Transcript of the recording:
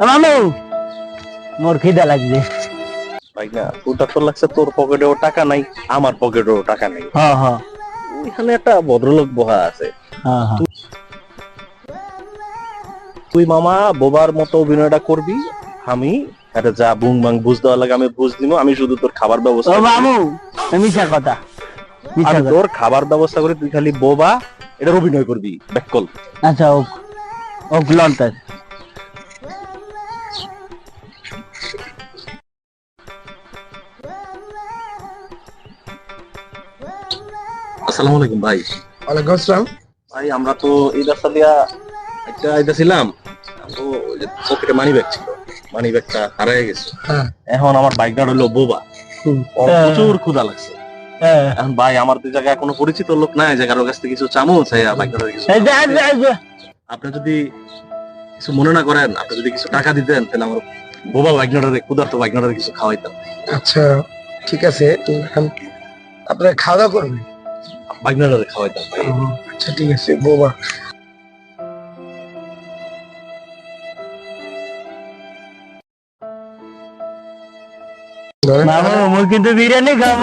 মামু মোর খিদা লাগবে ভাই না ওটা তো লাগছে তোর পকেটেও টাকা নাই আমার পকেটেও টাকা নেই। হ হ ওইখানে একটা ভদ্রলোক বহা আছে। হ্যাঁ হ্যাঁ। তুই মামা বোবার মতো অভিনয়টা করবি আমি এটা যা বুং বাং বুঝ দেওয়া লাগে আমি বুঝ দিব আমি শুধু তোর খাবার ব্যবস্থা। মামু মিশা কথা আমি তোর খাবার ব্যবস্থা করে তুই খালি বোবা এটার অভিনয় করবি ব্যাককল। আচ্ছা ওক ওক লন্টার আসসালামু আলাইকুম ভাই। ওয়ালাইকুম আসসালাম। ভাই আমরা তো এই রাস্তা দিয়া একটা আইতেছিলাম তো ওই পকেটে মানি ব্যাগ ছিল। মানি ব্যাগটা হারিয়ে গেছে। হ্যাঁ। এখন আমার বাইকটা হলো বোবা। হ্যাঁ। প্রচুর ক্ষুধা লাগছে। এখন ভাই আমার তো জায়গায় কোনো পরিচিত লোক নাই যে কারোর কাছ থেকে কিছু চামচ চাই বাইকটা। আপনি যদি কিছু মনে না করেন আপনি যদি কিছু টাকা দিতেন তাহলে আমার বোবা বাইকনাটারে ক্ষুধার্ত বাইকনাটারে কিছু খাওয়াইতাম। আচ্ছা ঠিক আছে। আপনারা খাওয়া দাওয়া করবেন? বাইকনাটারে খাওয়াইতাম ভাই আচ্ছা ঠিক আছে বোবা। মামা মামু কিন্তু বিরিয়ানি খাব।